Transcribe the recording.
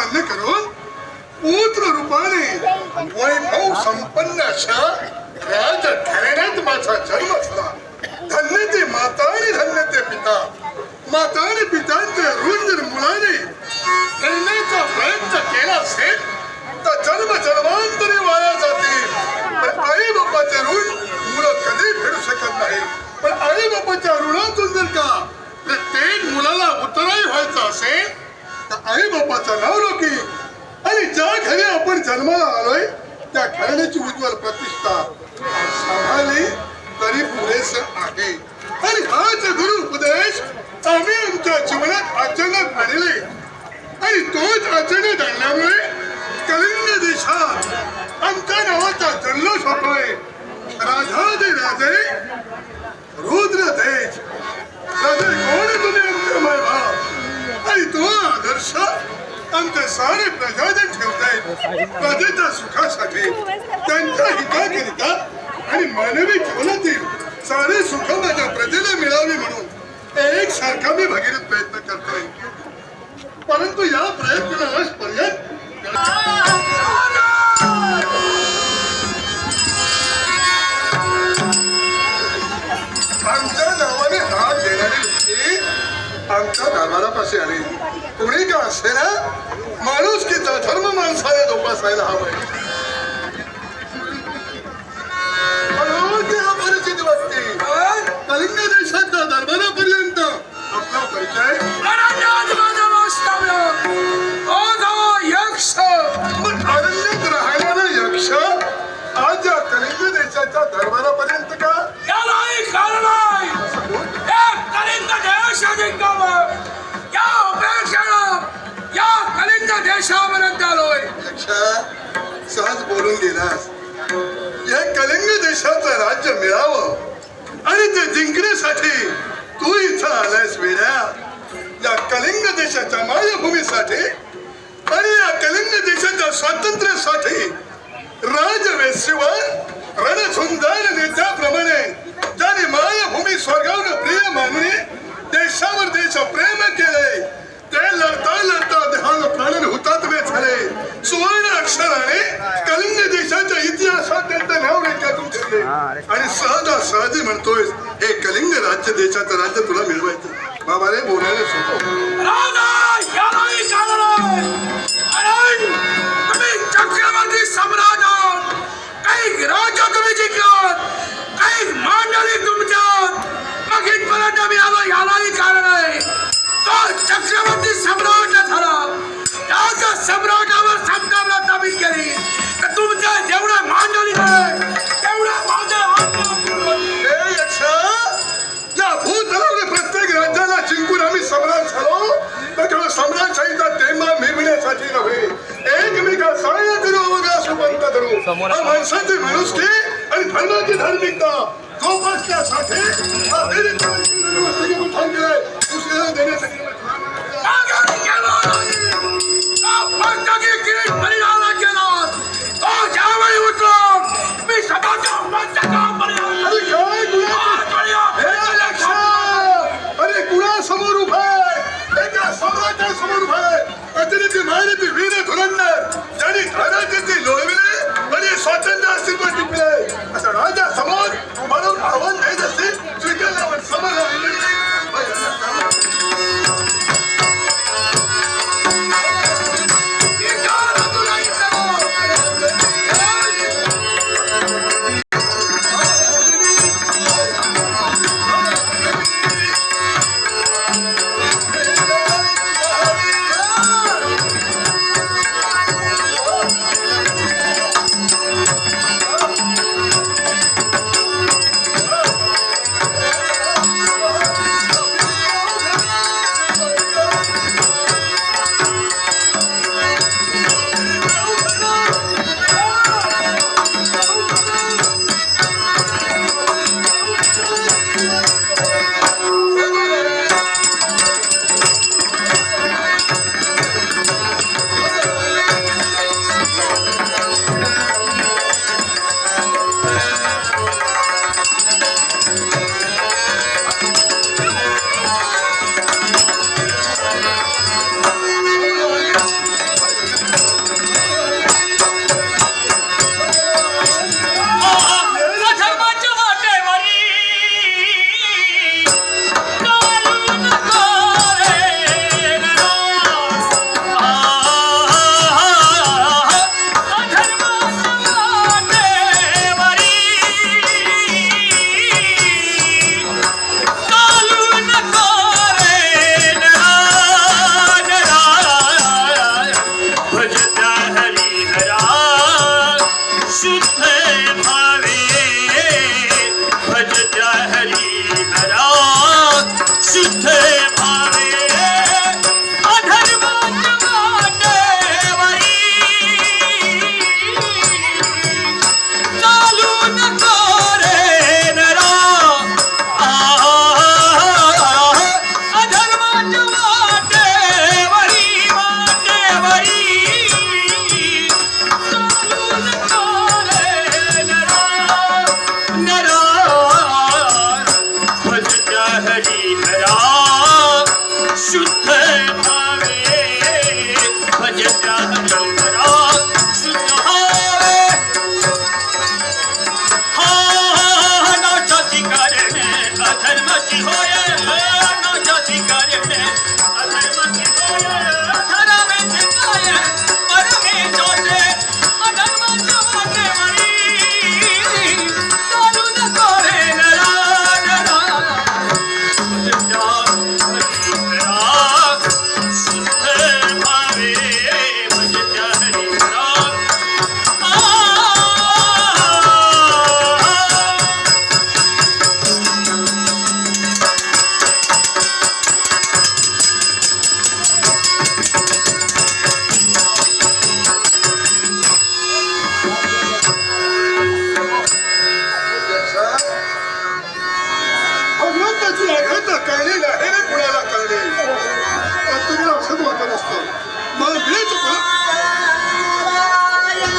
त्यांचा धन्य करून? पुत्र रूपाने वैभव संपन्न अशा राज घराण्यात माझा जन्म झाला. धन्य ते माता आणि धन्य ते पिता. माता आणि पितांच्या ऋण जर मुलाने करण्याचा प्रयत्न केला असेल तर जन्म जन्मांतरी वाया जातील. पण आई बापाचे ऋण मुलं कधी फेडू शकत नाही पण आई बापाच्या ऋणातून जर तर आई नाव लोकी आणि ज्या घरी आपण जन्माला आलोय त्या घराण्याची उज्ज्वल प्रतिष्ठा सांभाळली तरी पुरेस आहे. आणि हाच गुरु उपदेश आम्ही आमच्या जीवनात आचरणात आणले. आणि तोच आचरणात आणल्यामुळे कलिंग देशात आमच्या नावाचा जल्लोष होतोय. राधादे राजे रुद्र देश राजे कोण तुम्ही आमच्या आमचे सारे प्रजाजन ठेवतायत. प्रजेच्या सुखासाठी त्यांच्या हिताकरिता आणि मानवी जीवनातील सारे सुख माझ्या प्रजेला मिळावे म्हणून एक सारखा मी भगीरथ प्रयत्न करतोय. परंतु या प्रयत्नास आमच्या दरबारापाशी आली कोणी का असे ना माणुसकीचा धर्म माणसाने जोपासायला हवंय. म्हणून हो, ते हा परिस्थिती वाटते कलिंग देशाच्या दरबारापर्यंत आपला परिचय करून गेलास या कलिंग देशाचं राज्य मिळावं. आणि ते जिंकण्यासाठी तू इथं आलायस वेड्या या कलिंग देशाच्या मायभूमीसाठी आणि या कलिंग देशाच्या स्वातंत्र्यासाठी राजवेशीवर रणसुंदर नेत्याप्रमाणे ज्याने मायभूमी स्वर्गावर प्रिय मानली देशावर देश प्रेम केले सहजासहजी म्हणतोय हे कलिंग राज्य देशाचं राज्य तुला मिळवायचं. बाबा रे बोलायला सोपं सुपंत धरू हा माणसाची माणुसकी आणि धर्माची धार्मिकता